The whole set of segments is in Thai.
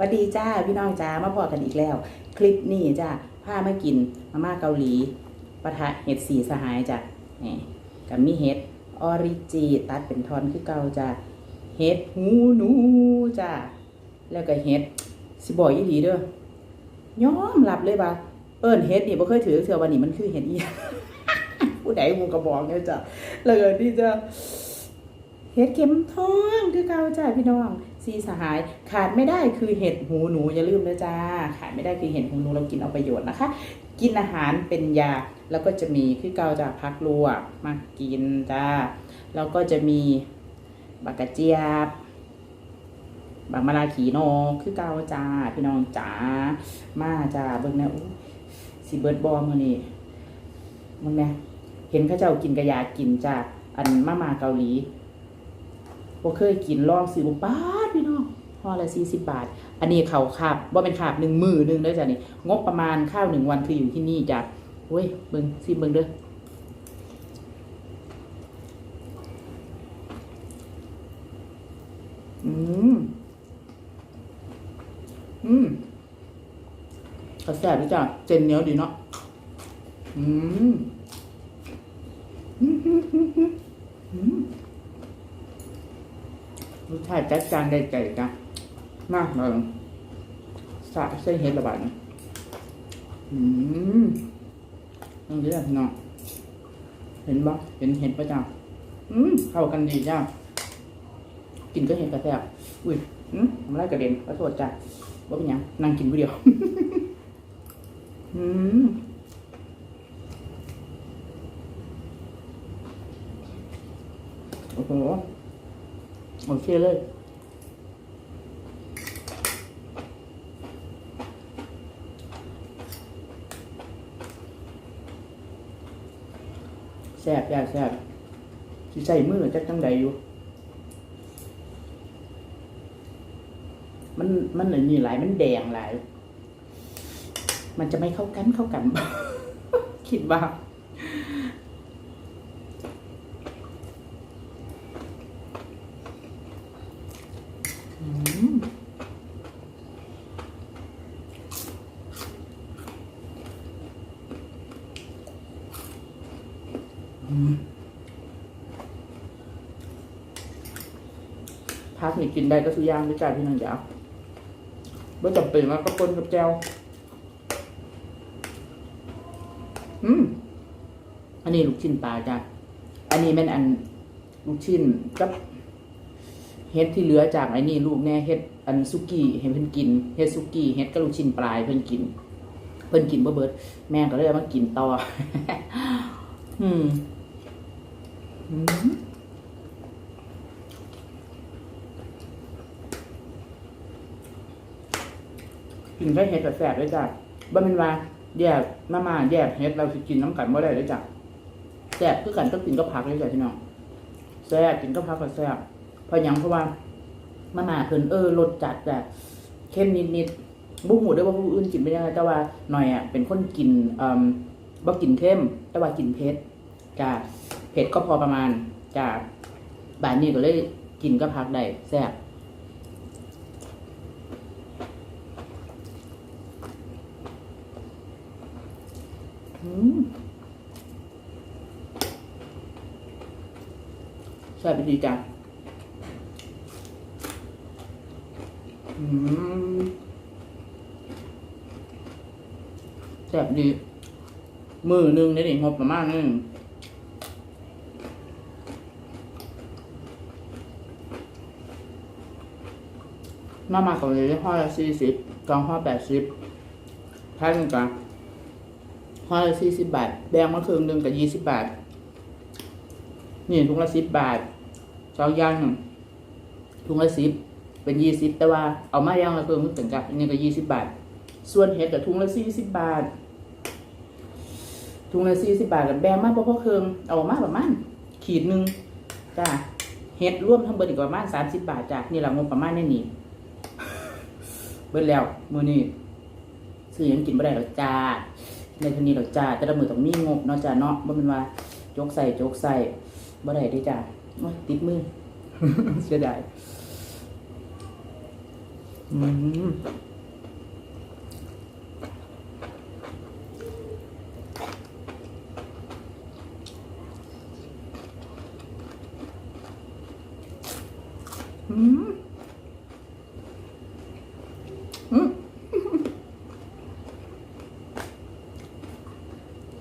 วัสดีจ้าพี่น้องจ้ามาพอกันอีกแล้ว คลิปนี้จ้าพามากินมาม่าเกาหลีปะทะเห็ดสีสหายจ้ะนี่กับมีเห็ดออริจิตัดเป็นทอนคือเก่าจ้าเห็ดหูหนูจ้าแล้วก็เห็ดสิบอกยี่ดีเด้อย้อมรับเลยว่าเอิ้นเห็ดนี่บ่เคยถือเถื่อวันนี้มันคือเห็ดอีผู้ใดหมูกระบอกเนี่ยจ้ะแล้วก็ที่จะเห็ดเข็มทองคือเก่าจ้าพี่น้อง สีสหาย ขาดไม่ได้คือเห็ดหูหนูอย่าลืมนะจ้า ขาดไม่ได้คือเห็ดหูหนูเรากินเอาประโยชน์นะคะ กินอาหารเป็นยา แล้วก็จะมีคือเกาจ้าพักลวกมากินจ้า แล้วก็จะมีบักกะเจี๊ยบบักมะลาขีโนคือเกาจ้า พี่น้องจ๋า มาจ้าเบิ่งนะอู้สิเบิร์ดบอมมื้อนี้มึงแม่เห็นข้าเจ้ากินกระยากินจ้าอันมามาเกาหลี บ่เคยกินลองซื้อบ่บาทพี่น้องห่อละ40บบาท อันนี้เขาขาบบ่าเป็นขาบหนึ่งมือหนึ่งด้อจ้ะนี่งบประมาณข้าวหนึ่งวันคืออยู่ที่นี่จ้ะเว้ยเบิงซิเบิ่งเด้ออืมอืมกระแสบดีจ้ะเจนเนียดีเนาะอืมอืมอืมอืมอืมอืม รสชาติจัดจานได้ใจจ้ะมากเลยสะใส่เห็ดระบาดนะอืมต้องเยอะพี่น้องเห็นบ่เห็นเห็ดปะจ้าอืมเข้ากันดีจ้ากินก็เห็นกระแทกอุ้ยอืมทำไรกระเด็นขอโทษจ้าว่าเป็นยังนั่งกินผู้เดียว อืมโอ้โห โอเคเลยแซ่บย่าแซ่บสิใส่มือจักจังใดอยู่ มันมันหนึ่งนี่หลายมันแดงหลาย มันจะไม่เข้ากันเข้ากัน คิดว่า นี่กินได้ก็ทุกอย่างด้วยจ้าพี่น้องจ๋าไม่จำเป็นว่าก็ปนกับแจวอืมอันนี้ลูกชิ้นปลาจ้ะอันนี้เป็นอันลูกชิ้นกับเฮ็ดที่เหลือจากไอ้นี่ลูกแน่เฮ็ดอันซุกี้ให้เพิ่นกินเฮ็ดซุกี้เฮ็ดกับลูกชิ้นปลายเพิ่นกิน เพิ่นกินบ่เบิด แม่ก็เลยเอามากินต่อ อืม กินได้เฮ็ดแบบแซ่บเลยจ้ะบ่แม่นว่าแยกมาม่าแยกเฮ็ดเราสิกินน้ำกันบ่ได้เลยจ้ะแซ่บคือกันก็กินก็ผักเลยจ้ะพี่น้องแซ่บกินก็ผักก็แซ่บเพราะยังเพราะว่ามาม่าเพิ่นเออรสจัดแบบเข้มนิดๆบุ้งหูด้วยว่าผู้อื่นกินไม่ได้แต่ว่าหน่อยอะเป็นคนกินอ่อบ่กินเข้ม แต่ว่ากินเผ็ดจ้าเผ็ดก็พอประมาณจ้าบ่ายนี้ก็เลยกินก็พักได้แซ่บ อืมแซ่บดีจ้ะอืมแซ่บดี มือหนึ่งได้ดิงบประมาณนึงมามาเกาหลีห้อละสี่สิบกองห้อแปดสิบแท่งกัน ห้อละสี่สิบบาท แดงมะเขือหนึ่งกับยี่สิบบาท นี่ถุงละสิบบาทสองอย่างหนึ่งถุงละสิบเป็นยี่สิบแต่ว่าเอามาย่างละเพิ่มขึ้นกันอันนี้ก็ยี่สิบบาท ส่วนเห็ดกับถุงละสี่สิบบาทถุงละสี่สิบบาทกับแบงมากเพราะเพราะเครื่องเอามาประมาณขีดหนึ่งจ้าเห็ดร่วมทั้งเบิดอีกประมาณสามสิบบาทจ้านี่เรางบประมาณแน่นี่เบิดแล้วมือนี้ซื้อยังกินไม่ได้หรอจ้า ในทุนนี้หรอกจ้าแต่ละมือต้องมีงบเนาะจ้าเนาะบ่แมันว่าจกใส่จกใส่บ่ได้เด้อจ้าโอ้ยติดมือ เสียดายอืม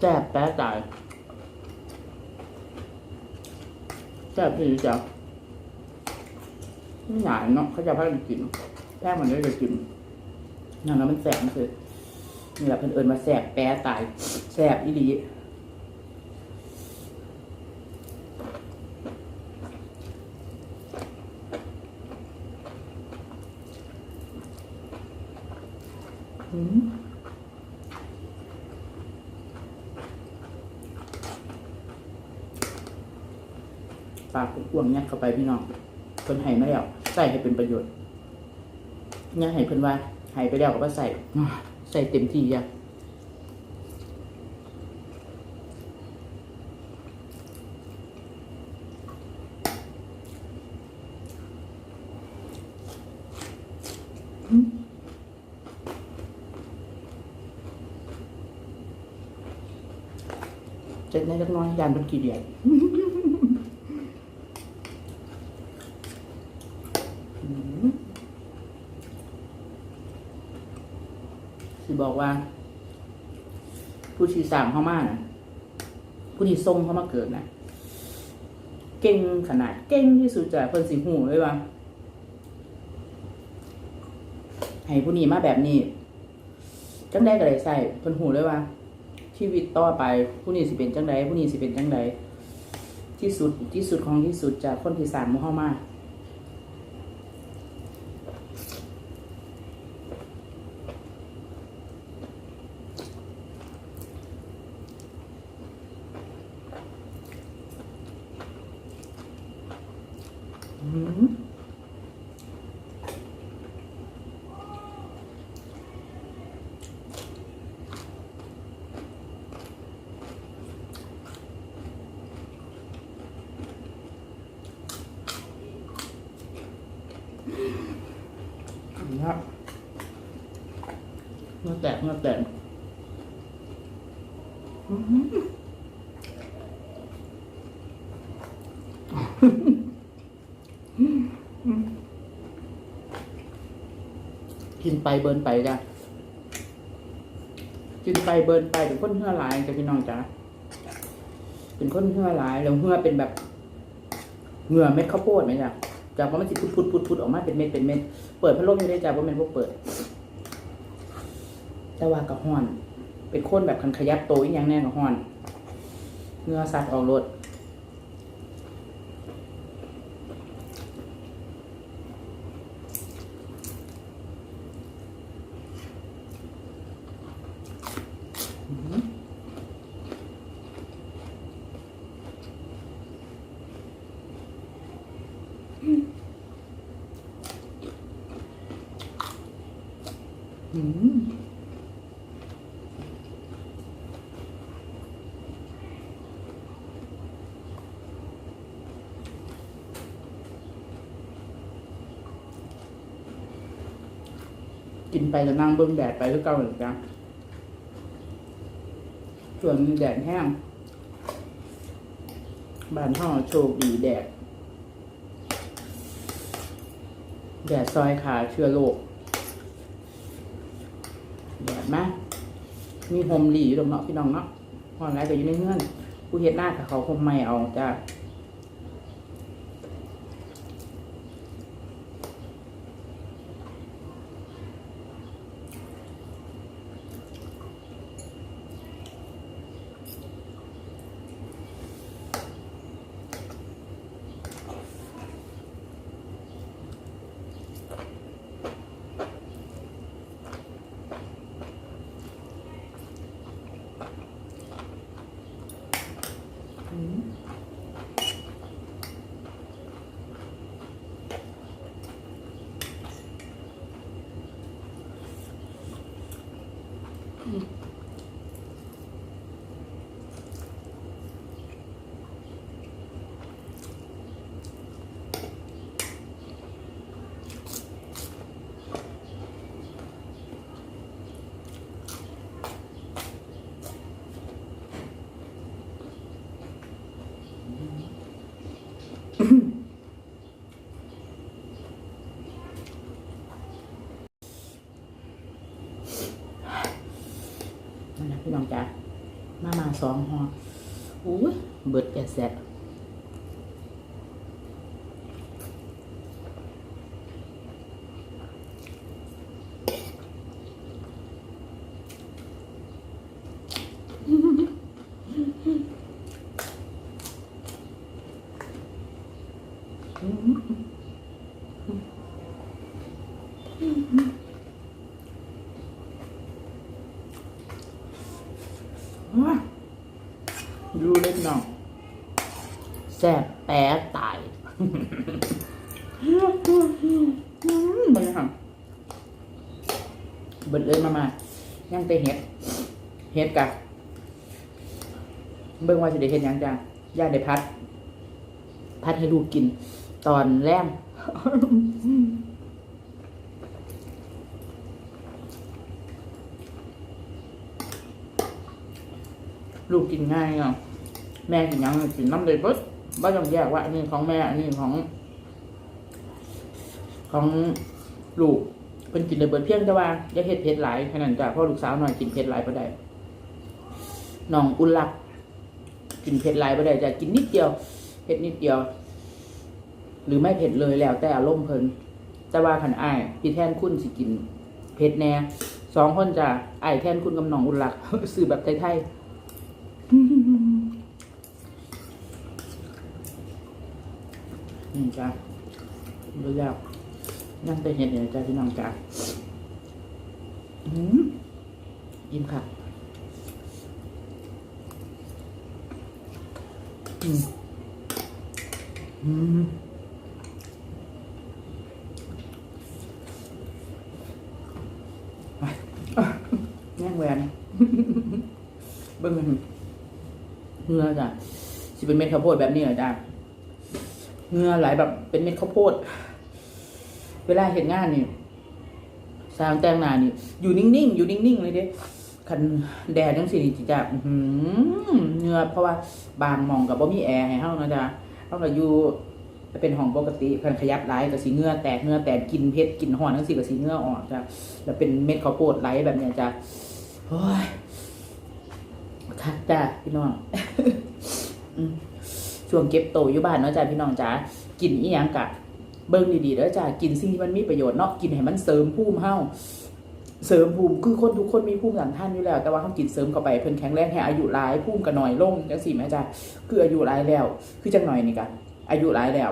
ซ่บแป๊ะตายแซ่บดีจ้ะไม่หนานเนาะเขาจะพักกินแป้งมันได้จะกินนั่นแล้วมันแสบมันคือนี่แหละเพิ่นเอิญมาแสบแป๊ะตายแสบอีหลีอืม ปากกวางๆยัดเข้าไปพี่น้องเพิ่นให้มาแล้วใส่ให้เป็นประโยชน์เนี่ยให้เพิ่นว่าให้ไปแล้วก็มาใส่ใส่เต็มที่จ้ะเจ็ดในเล็กน้อยยานเป็นกี่เดียด อืมสิ บอกว่า ผู้ที่สร้างเข้ามานะผู้ที่ทรงเข้ามาเกิดนะเก่งขนาดเก่งที่สุดจากเพิ่นสิหูเลยว่าให้ผู้นี้มาแบบนี้จังได้ก็ได้ใส่เพิ่นหูเลยว่า ชีวิตต่อไป ผู้นี้สิเป็นจังใดผู้นี้สิเป็นจังใดที่สุดที่สุดของที่สุดจากคนที่สร้างมู่เข้ามา อืมครับ มื่อแต่งกินไปเบินไปจ้ะกินไปเบินไปเป็นคนเหื่อหลายจ้ะพี่น้องจ้ะเป็นคนเหื่อหลายแล้วเหื่อเป็นแบบเหงื่อเม็ดข้าวโพดไหมจ้ะจากว่ามันสิพุดพุดพุดพุดออกมาเป็นเม็ดเป็นเม็ด เปิดพัดลมอยู่ได้จ้ะว่ามันพวกเปิด แต่ว่ากับห้อน เป็นคนแบบคันขยับโตอีกอย่างแน่กับห้อนเหงื่อสัตว์ออกรถอืม กินไปจะนั่งเบิ่งแดดไปคือเก่าเหมือนกันส่วนแดดแห้งบ้านห้องโชคดีแดด แดดซอยขาเชื้อโรคแดดมามีโฮมหลีอยู่ตรงเนาะพี่น้องเนาะหอนไรก็อยู่ในเงื่อนผู้เฮ็ดหน้ากับเขาคงไม่เอาจ้า Mm-hmm. พี่น้องจ้ามามาสองห่ออุ้ยเบิดแกแซดว้าดูเล็กน้องแซ่บแปะตายมันยังเบิดเลยมามาย่างเตเห็ด เห็ดกะเบิ่งว่าจะได้เห็ดหยังจ้าย่าได้พัด พัดให้ลูกกิน ตอนแรมลูกกินง่ายเนาะแม่กินหยังกินน้ำเลยปุ๊บ ไม่ต้องแยกว่า อันนี้ของแม่ อันนี้ของ ของลูกเป็นกินเลยเบิดเพียงแต่ว่าอย่าเฮ็ดเผ็ดหลายแค่นั้นจ้ะเพราะลูกสาวหน่อยกินเผ็ดหลายบ่ได้น้องอุ่นลัก กินเผ็ดหลายบ่ได้จ้ะกินนิดเดียวเผ็ดนิดเดียว หรือไม่เผ็ดเลยแล้ว แต่อารมณ์เพิ่นแต่ว่าขันอ้ายพี่แทนคุณสิกินเผ็ดแน่สองคนจ้ะอ้ายแทนคุณกับน้องอุ่นลักซื้อแบบไทยๆ นี่จ้ะดูยากนั่งไปเห็นเนี่ยจ้ะพี่น้องจ้ะอืมยิ้มค่ะอืมอืมแย่งแหวนเบิ้งมันเนื้อจ้ะสิเป็นเม็ดข้าวโพดแบบนี้เหรอจ้ะ เนื้อไหลแบบเป็นเม็ดข้าวโพด เวลาเห็นงานนี่สร้างแต่งหน้านี่ อยู่นิ่งๆ อยู่นิ่งๆ เลยเด้คันแดดจังสินี่จิจ้ะเนื้อเพราะว่าบางมองกับบ่มีแอร์ให้เฮานะจ๊ะเฮาก็อยู่เป็นห้องปกติคันขยับหลายก็สิเงื่อแตกเงื่อแตกกินเผ็ดกินร้อนจังซี่ก็สิเงื่อออกจ้ะแล้วเป็นเม็ดข้าวโพดไหลแบบเนี้ยจ้ะโอ้ยคักจ้ะพี่น้องอื ช่วงเก็บโตอยู่บ้านเนาะจ้ะพี่น้องจ้ะกินอีหยังกะเบิ่งดีๆแล้วจ้ะกินสิ่งที่มันมีประโยชน์เนาะกินให้มันเสริมภูมิเฮาเสริมภูมิคือคนทุกคนมีภูมิสันท่านอยู่แล้ว แต่ว่าเขากินเสริมเข้าไปเพิ่นแข็งแรงให้อายุหลายภูมิก็น้อยลงจังซี่แม่จ้ะคืออายุหลายแล้ว คือจังหน่อยนี่กะอายุหลายแล้ว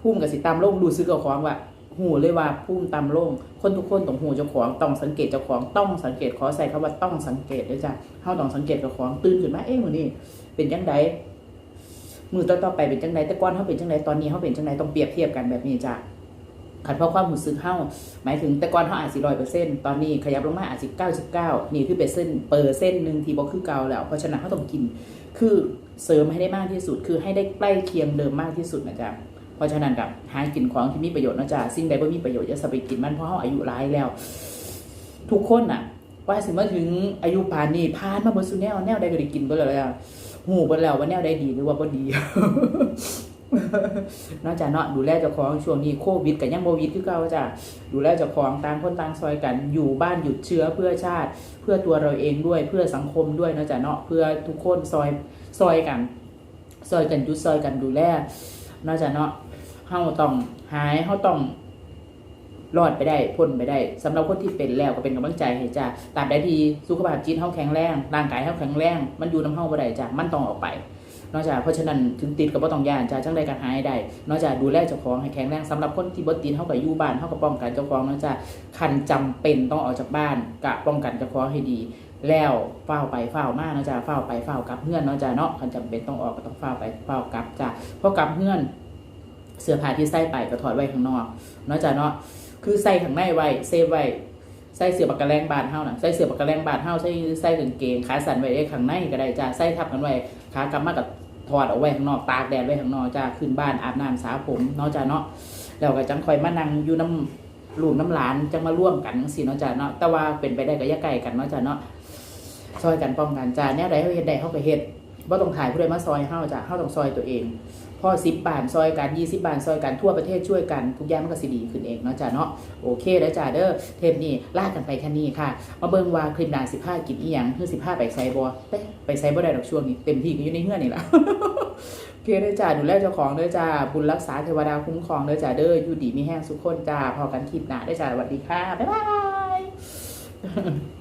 ภูมิก็สิตามลงดูซื้อกับของว่าหูเลยว่าภูมิตามลงคนทุกคนต้องหูเจ้าของต้องสังเกตเจ้าของต้องสังเกตขอใส่คำว่าต้องสังเกตด้วยจ้ะเฮาต้องสังเกตเจ้าของตื่นขึ้นมาเอ๊ะมื้อนี้เป็นจังได มือต่อๆไปเป็นจังไดแต่ก่อนเขาเป็นจังไดตอนนี้เขาเป็นจังไดต้องเปรียบเทียบกันแบบนี้จ้ะขัดเพราะความหูซึกเฮาหมายถึงแต่ก่อนเขาอาจสิร้อยเปอร์เซ็นต์ตอนนี้ขยับลงมาอาจสิเก้าสิบเก้านี่คือเป็นเส้นเปอร์เส้นต์หนึ่งที่บอกคือเก่าแล้ว เพราะฉะนั้นเขาต้องกิน คือเสริมให้ได้มากที่สุด คือให้ได้ใกล้เคียงเดิมมากที่สุดนะจ๊ะเพราะฉะนั้นกับหากินของที่มีประโยชน์นะจ๊ะสิ่งใดบ่มีประโยชน์อย่าสไปกินมันเพราะเขาอายุร้ายแล้ว ทุกคนน่ะ ว่าสิมาถึงอายุป่านนี้ผ่านมาบนสุแนวแนวใดก็ได้กินเบ่แล้วอะ หูเบิ่แล้วว่าแนวใดดีหรือว่าบ่ดีนอกจากเนาะดูแลเจ้าของช่วงนี้โควิดกับยังโควิดคือเก่าจ้ะดูแลเจ้าของต่างคนต่างซอยกันอยู่บ้านหยุดเชื้อเพื่อชาติ เพื่อตัวเราเองด้วยเพื่อสังคมด้วยเนาะจ้ะเนาะเพื่อทุกคนซอยซอยกัน ซอยกันยุดซอยกันดูแลนอกจากเนาะเฮาต้องหายเฮาต้อง รอดไปได้พ้นไปได้สำหรับคนที่เป็นแล้วก็เป็นกำลังใจให้จ้าตาบใดที่สุขภาพจิตเฮาแข็งแรงร่างกายเฮาแข็งแรงมันอยู่น้ำเฮาบ่ได้จ้ามันต้องออกไปนอกจากเพราะฉะนั้นถึงติดก็บ่ต้องย่านจ้าจังใดก็หายได้นอกจากดูแลเจ้าของให้แข็งแรงสำหรับคนที่บ่ติดเฮาก็อยู่บ้านเฮาก็ป้องกันเจ้าของนาะจ้าคันจำเป็นต้องออกจากบ้านกะป้องกันเจ้าของให้ดีแล้วเฝ้าไปเฝ้ามาเนะจ้าเฝ้าไปเฝ้ากลับเฮือนนาะจ้าเนาะคันจำเป็นต้องออกก็ต้องเฝ้าไปเฝ้ากลับจ้าพอกลับเฮือนเสื้อผ้าที่ใส่ไปก็ถอดไว้ข้างนอกนาะจ้าเนาะ คือใส่ข้างในไว้เซฟไว้ใส่เสื้อปากกาแรงบานเฮาน่ะใส่เสื้อปากกาแรงบานเฮาใส่ใส่กางเกงขาสั้นไว้ได้ข้างในก็ได้จ้าใส่ทับกันไว้ขากลับมากับถอดเอาไว้ข้างนอกตากแดดไว้ข้างนอกจ้าขึ้นบ้านอาบน้ำสระผมเนาะจ้าเนาะแล้วก็จังคอยมานั่งอยู่น้ำลูกน้ำหลานจังมาร่วมกันจังซี่เนาะจ้าเนาะแต่ว่าเป็นไปได้ก็ย่าใกล้กันเนาะจ้าเนาะซอยกันป้องกันจ้าแนวใดเฮาเฮ็ดได้เฮาก็เฮ็ดว่าต้องถ่ายผู้ใดมาซอยเฮาจ้ะเฮาต้องซอยตัวเอง อสิบบาทซอยกันยี่สิบบาทซอยกันทั่วประเทศช่วยกันทุกอย่างมันก็สิดีขึ้นเองเนาะจ้ะเนาะโอเคแล้วจ้ะเด้อเทปนี้ลากันไปแค่นี้ค่ะ มาเบิ่งว่าคลิปหน้าสิบห้ากินอีหยังคือสิบห้าไปไซบ่เต้ไปไซบ่ได้ดอกช่วงนี้เต็มที่ก็อยู่ในเฮือนนี่ละโอเคเด้อจ้าดูแลเจ้าของเด้อจ้าบุญรักษาเทวดาคุ้มครองเด้อจ้าเด้ออยู่ดีมีแห้งสุขคนจ้าพอกันคลิปหน้าเด้อจ้าสวัสดีค่ะบ๊ายบาย